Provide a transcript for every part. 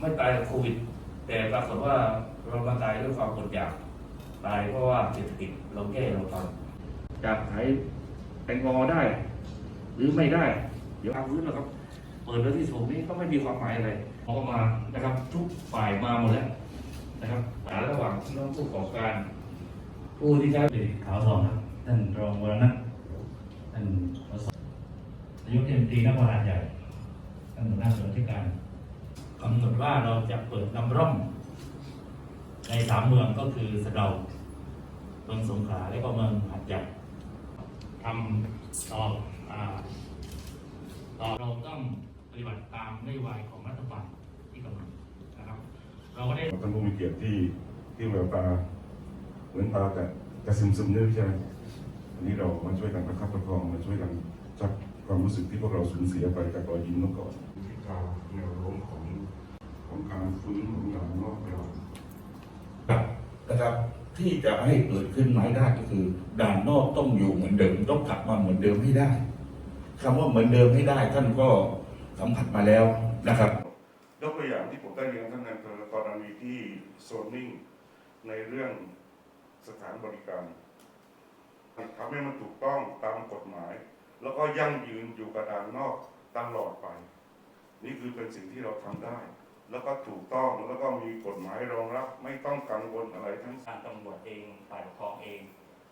ไม่ตายจากโควิด แต่ปรากฏว่าเรามาตายด้วยความอดอยาก ตายเพราะว่าเศรษฐกิจเราแย่เราทำจากขายแตงโมได้ หรือไม่ได้ เดี๋ยวเอาพื้นแล้วครับเปิดแล้วที่สูงนี้ก็ไม่มีความหมายอะไรออกมานะครับ ทุกฝ่ายมาหมดแล้วนะครับหาระหว่างพี่น้องผู้ประกอบการ ผู้ที่ใช้ขาวทองครับท่านรองวรนัทท่านรสนายกเอ็มตีนักวราใหญ่ท่านหัวหน้าส่วนราชการ กำหนดว่าเราจะเปิดนำร่อง ในสามเมืองก็คือสะเดาเมืองสงขลาและก็เมืองหัดใหญ่ทำต่ออ่าต่อเราต้องปฏิบัติตามนโยบายของรัฐบาลที่กำหนดนะครับ เราก็ได้ท่านผู้มีเกียรติที่ที่แววตาเหมือนตาแต่แต่ซึมซึมๆเนี่ยใช่ไหมอันนี้เรามาช่วยกันประคับประคองมาช่วยกันจับความรู้สึกที่พวกเราสูญเสียไปกับรอยยิ้มเมื่อก่อนทิศทางแนวโน้มของ ของการฟื้นของอย่างนอกเรานะครับ ที่จะให้เกิดขึ้นมาให้ได้ก็คือ ด่านนอกต้องอยู่เหมือนเดิมต้องกลับมาเหมือนเดิมให้ได้คำว่าเหมือนเดิมให้ได้ ท่านก็สัมผัสมาแล้วนะครับยกตัวอย่างที่ผมได้เรียนท่านนายอำเภอกรณีที่โซนนิ่งในเรื่องสถานบริการทำให้มันถูกต้องตามกฎหมาย แล้วก็ยั่งยืนอยู่กับด่านนอกตลอดไป นี่คือเป็นสิ่งที่เราทำได้ แล้วก็ถูกต้องแล้วก็มีกฎหมายรองรับ ไม่ต้องกังวลอะไรทั้งสิ้นทางตำรวจเองฝ่ายปกครองเอง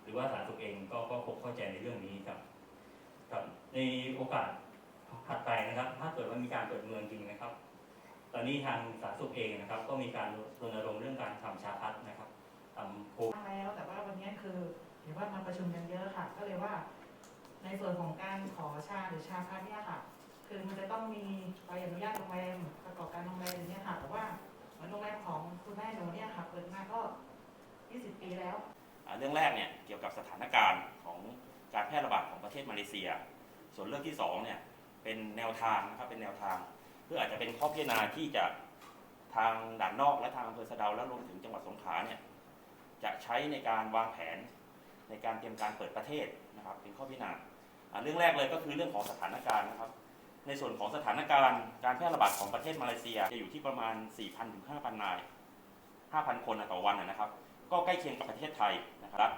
หรือว่าสาธารณสุขเองก็ก็คงเข้าใจในเรื่องนี้ครับครับในโอกาสถัดไปนะครับ ถ้าเกิดว่ามีการเปิดเมืองจริงนะครับ ตอนนี้ทางสาธารณสุขเองนะครับ ก็มีการรณรงค์เรื่องการทำชาพัฒน์นะครับทำโคมาแล้วแต่ว่าวันนี้คือเห็นว่ามาประชุมกันเยอะค่ะ ก็เลยว่า ในส่วนของการขอชาหรือชาพัฒน์เนี่ยค่ะ คือมันจะต้องมีใบอนุญาตโรงแร 20 ปีแล้ว เรื่องแรกเนี่ยเกี่ยวกับสถานการณ์ของการแพร่ระบาดของประเทศมาเลเซีย ส่วนเรื่องที่สองเนี่ยเป็นแนวทางนะครับเป็นแนวทาง เพื่ออาจจะเป็นข้อพิจารณาที่จะทางด่านนอกและทางอำเภอสะเดาและรวมถึงจังหวัดสงขลาเนี่ยจะใช้ในการวางแผนในการเตรียมการเปิดประเทศนะครับเป็นข้อพิจารณาเรื่องแรกเลยก็คือเรื่องของสถานการณ์นะครับ ในส่วนของสถานการณ์การแพร่ระบาดของประเทศมาเลเซียจะอยู่ที่ประมาณ 4,000ถึง5,000 นาย 5,000 คนต่อวันนะครับ ก็ใกล้เคียงกับประเทศไทยนะครับ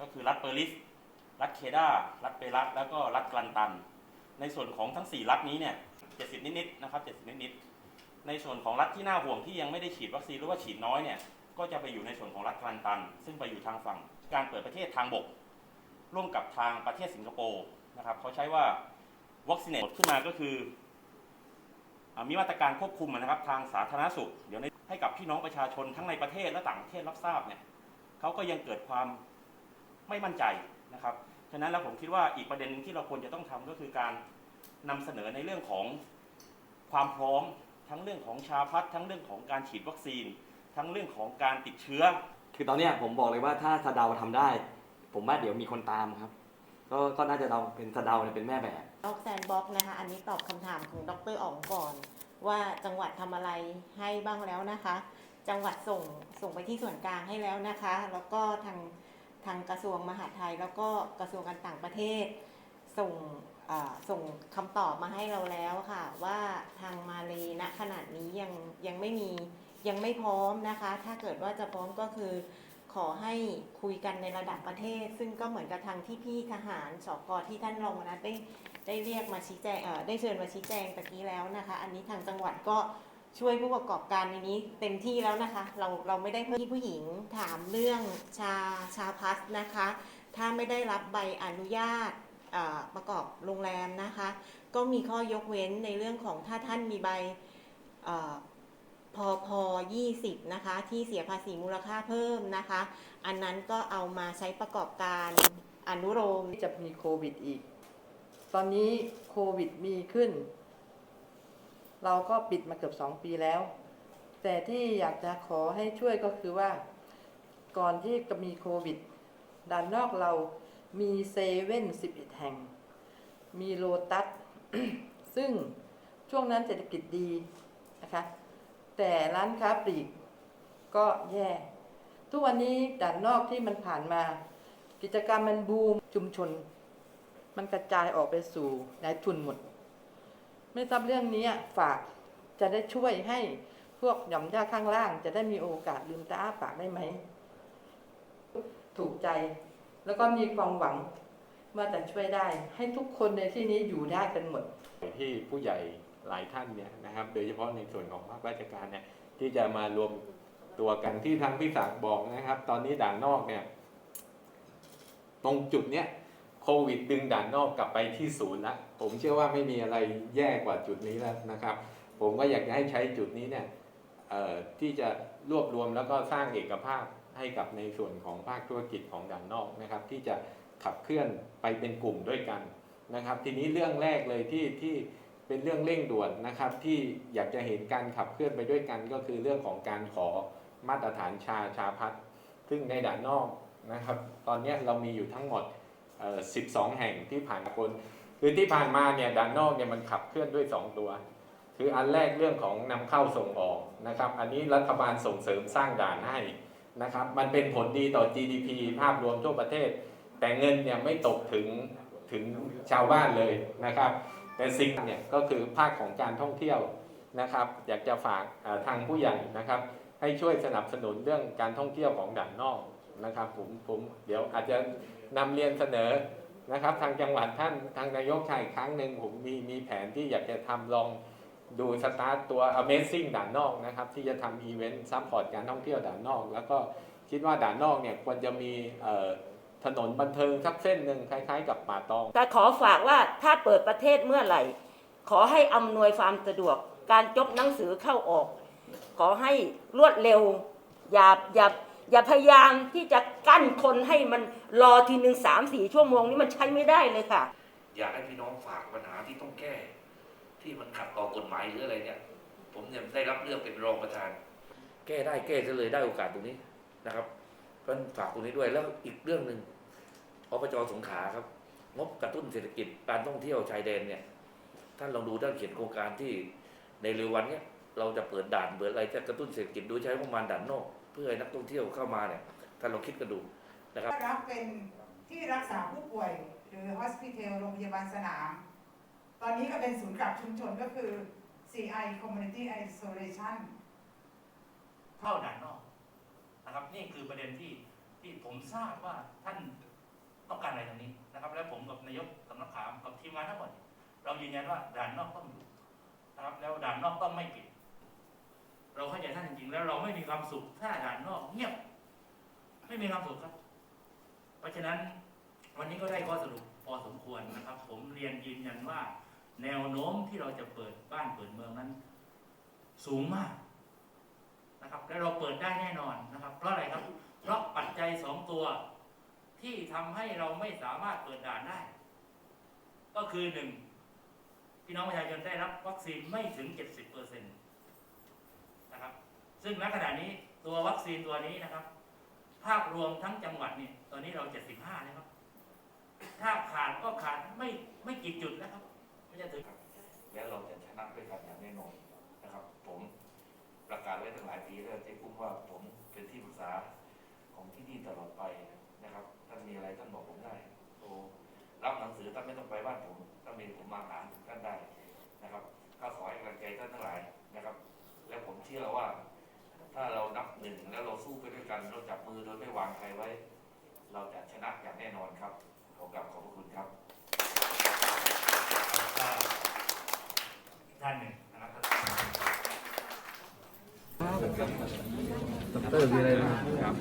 ก็คือรัฐเปอร์ลิส รัฐเคดารัฐเปรัตแล้วก็รัฐกลันตัน ในส่วนของทั้ง 4 รัฐนี้เนี่ย70 นิดๆนะครับ70 นิดๆในส่วนของรัฐที่น่าห่วงที่ยังไม่ได้ฉีดวัคซีนหรือว่าฉีดน้อยเนี่ยก็จะไปอยู่ในส่วนของรัฐกลันตัน ซึ่งไปอยู่ทางฝั่งการเปิดประเทศทางบก ร่วมกับทางประเทศสิงคโปร์นะครับเขาใช้ว่าวัคซีนขึ้นมาก็คือมีมาตรการควบคุมนะครับทางสาธารณสุข เดี๋ยวให้กับพี่น้องประชาชนทั้งในประเทศและต่างประเทศรับทราบเนี่ย เขาก็ยังเกิดความไม่มั่นใจนะครับฉะนั้นแล้วผมคิดว่าอีกประเด็นหนึงที่เราควรจะต้องทำก็คือการนำเสนอในเรื่องของความพร้อม ทั้งเรื่องของชาพัฒน์ทั้งเรื่องของการฉีดวัคซีน ทั้งเรื่องของการติดเชื้อ คือตอนเนี้ยผมบอกเลยว่าถ้าสะเดาทำได้ ผมว่าเดี๋ยวมีคนตามครับ ก็ก็น่าจะเราเป็นสะเดาเนี่ยเป็นแม่แบบนอกแซนบ็อกนะคะอันนี้ตอบคำถามของดรอ๋องก่อน ว่าจังหวัดทำอะไรให้บ้างแล้วนะคะ จังหวัดส่งส่งไปที่ส่วนกลางให้แล้วนะคะ แล้วก็ทางทางกระทรวงมหาดไทย แล้วก็กระทรวงการต่างประเทศ ส่งส่งคำตอบมาให้เราแล้วค่ะ ว่าทางมาเลยณขนาดนี้ยังยังไม่มียังไม่พร้อมนะคะ ถ้าเกิดว่าจะพร้อมก็คือขอให้คุยกันในระดับประเทศ ซึ่งก็เหมือนกับทางที่พี่ทหารสกที่ท่านรองนะได้ได้เรียกมาชี้แจงได้เชิญมาชี้แจงตะกี้แล้วนะคะ อันนี้ทางจังหวัดก็ ช่วยผู้ประกอบการในนี้เต็มที่แล้วนะคะ เราเราไม่ได้เพิ่มที่ผู้หญิงถามเรื่องชาชาพัสนะคะ ถ้าไม่ได้รับใบอนุญาตประกอบโรงแรมนะคะ ก็มีข้อยกเว้นในเรื่องของถ้าท่านมีใบพอพอ20 นะคะ ที่เสียภาษีมูลค่าเพิ่มนะคะ อันนั้นก็เอามาใช้ประกอบการอนุโลมที่จะมีโควิดอีก ตอนนี้โควิดมีขึ้น เราก็ปิดมาเกือบสองปีแล้ว แต่ที่อยากจะขอให้ช่วยก็คือว่า ก่อนที่จะมีโควิดด้านนอกเรามีเซเว่นสิบเอ็ดแห่ง มีโลตัส ซึ่งช่วงนั้นเศรษฐกิจดีนะคะ แต่ร้านค้าปลีกก็แย่ ทุกวันนี้ด่านนอกที่มันผ่านมา กิจกรรมมันบูมชุมชน มันกระจายออกไปสู่นายทุนหมด ไม่ทราบเรื่องนี้ฝากจะได้ช่วยให้พวกหย่อมหญ้าข้างล่าง จะได้มีโอกาสลืมตาอ้าปากได้ไหม ถูกใจ แล้วก็มีความหวังว่าจะช่วยได้ ให้ทุกคนในที่นี้อยู่ได้กันหมด ที่ผู้ใหญ่หลายท่านเนี่ยนะครับ โดยเฉพาะในส่วนของภาคราชการเนี่ยที่จะมารวมตัวกันที่ทางพี่ศักดิ์บอกนะครับ ตอนนี้ด่านนอกเนี่ย ตรงจุดเนี้ย โควิดดึงด่านนอกกลับไปที่ศูนย์ละผมเชื่อว่าไม่มีอะไรแย่กว่าจุดนี้แล้วนะครับ ผมก็อยากจะให้ใช้จุดนี้เนี่ยที่จะรวบรวมแล้วก็สร้างเอกภาพให้กับในส่วนของภาคธุรกิจของด่านนอกนะครับ ที่จะขับเคลื่อนไปเป็นกลุ่มด้วยกันนะครับ ทีนี้เรื่องแรกเลยที่ที่เป็นเรื่องเร่งด่วนนะครับ ที่อยากจะเห็นการขับเคลื่อนไปด้วยกัน ก็คือเรื่องของการขอมาตรฐานชาชาพัฒน์ซึ่งในด่านนอกนะครับ ตอนนี้เรามีอยู่ทั้งหมด 12 แห่งที่ผ่านคนคือที่ผ่านมาเนี่ยด่านนอกเนี่ยมันขับเคลื่อนด้วย 2 ตัว คืออันแรกเรื่องของนำเข้าส่งออกนะครับ อันนี้รัฐบาลส่งเสริมสร้างด่านให้นะครับ มันเป็นผลดีต่อ GDP ภาพรวมทั่วประเทศ แต่เงินเนี่ยไม่ตกถึงถึงชาวบ้านเลยนะครับ แต่สิ่งเนี่ยก็คือภาคของการท่องเที่ยวนะครับ อยากจะฝากทางผู้ใหญ่นะครับ ให้ช่วยสนับสนุนเรื่องการท่องเที่ยวของด่านนอกนะครับผมผมเดี๋ยวอาจจะ นำเรียนเสนอนะครับ ทางจังหวัดท่านทางนายกชายครั้งหนึ่งผมมีมีแผนที่อยากจะทำลองดูสตาร์ตตัว Amazing ด่านนอกนะครับ ที่จะทำอีเวนต์ซัพพอร์ตการท่องเที่ยวด่านนอก แล้วก็คิดว่าด่านนอกเนี่ยควรจะมีถนนบันเทิงสักเส้นหนึ่งคล้ายๆ กับป่าตอง แต่ขอฝากว่าถ้าเปิดประเทศเมื่อไหร่ ขอให้อำนวยความสะดวก การจบหนังสือเข้าออก ขอให้รวดเร็วอย่าอย่า อย่าพยายามที่จะกั้นคนให้มันรอทีหนึ่งสามสี่ชั่วโมงนี้มันใช้ไม่ได้เลยค่ะ อยากให้พี่น้องฝากปัญหาที่ต้องแก้ ที่มันขัดต่อกฎหมายหรืออะไรเนี่ย ผมเนี่ยได้รับเลือกเป็นรองประธาน แก้ได้แก้ซะเลยได้โอกาสตรงนี้นะครับเพราะฉะนั้นฝากตรงนี้ด้วยแล้วอีกเรื่องหนึ่งอบจสงขลาครับ งบกระตุ้นเศรษฐกิจการท่องเที่ยวชายแดนเนี่ยท่านลองดูท่านเขียนโครงการที่ในเร็ววันเนี้ยเราจะเปิดด่านเปิดอะไรจะกระตุ้นเศรษฐกิจโดยใช้งบประมาณด่านนอก เพื่อให้นักท่องเที่ยวเข้ามาเนี่ยท่านลองคิดกันดูนะครับรับเป็นที่รักษาผู้ป่วยหรือ hospital โรงพยาบาลสนาม ตอนนี้ก็เป็นศูนย์กักชุมชนก็คือ CI Community Isolation เข้าด่านนอกนะครับนี่คือประเด็นที่ที่ผมทราบว่าท่านต้องการอะไรตรงนี้นะครับ และผมกับนายกสำนักข่าวกับทีมงานทั้งหมด เรายืนยันว่าด่านนอกต้องอยู่นะครับแล้วด่านนอกต้องไม่ปิด เราเข้าใจท่านจริงๆแล้วเราไม่มีความสุขถ้าด่านนอกเงียบ ไม่มีความสุขครับ เพราะฉะนั้นวันนี้ก็ได้ข้อสรุปพอสมควรนะครับ ผมเรียนยืนยันว่า แนวโน้มที่เราจะเปิดบ้านเปิดเมืองนั้น สูงมากนะครับ และเราเปิดได้แน่นอนนะครับ เพราะอะไรครับ เพราะปัจจัยสองตัวที่ทำให้เราไม่สามารถเปิดด่านได้ ก็คือหนึ่งพี่น้องประชาชนได้รับวัคซีนไม่ถึง 70%นะครับ ซึ่งณขณะนี้ตัววัคซีนตัวนี้นะครับ ภาพรวมทั้งจังหวัดเนี่ยตอนนี้เรา 75นะครับ ถ้าขาดก็ขาดไม่ไม่กี่จุดนะครับไม่จะถึงแล้วเราจะชนะด้วยกันอย่างแน่นอนนะครับ ผมประกาศไว้ตั้งหลายปีแล้วเจ๊กุ้งว่าผมเป็นที่ปรึกษาของที่นี่ตลอดไปนะครับ ท่านมีอะไรท่านบอกผมได้โทรรับหนังสือท่านไม่ต้องไปบ้านผมถ้ามีผมมาหา กันเราจับมือโดยไม่วางใครไว้ เราจะชนะอย่างแน่นอนครับ ขอกราบขอบพระคุณครับอีกท่านหนึ่งนะครับดรมีอะไรนะครับ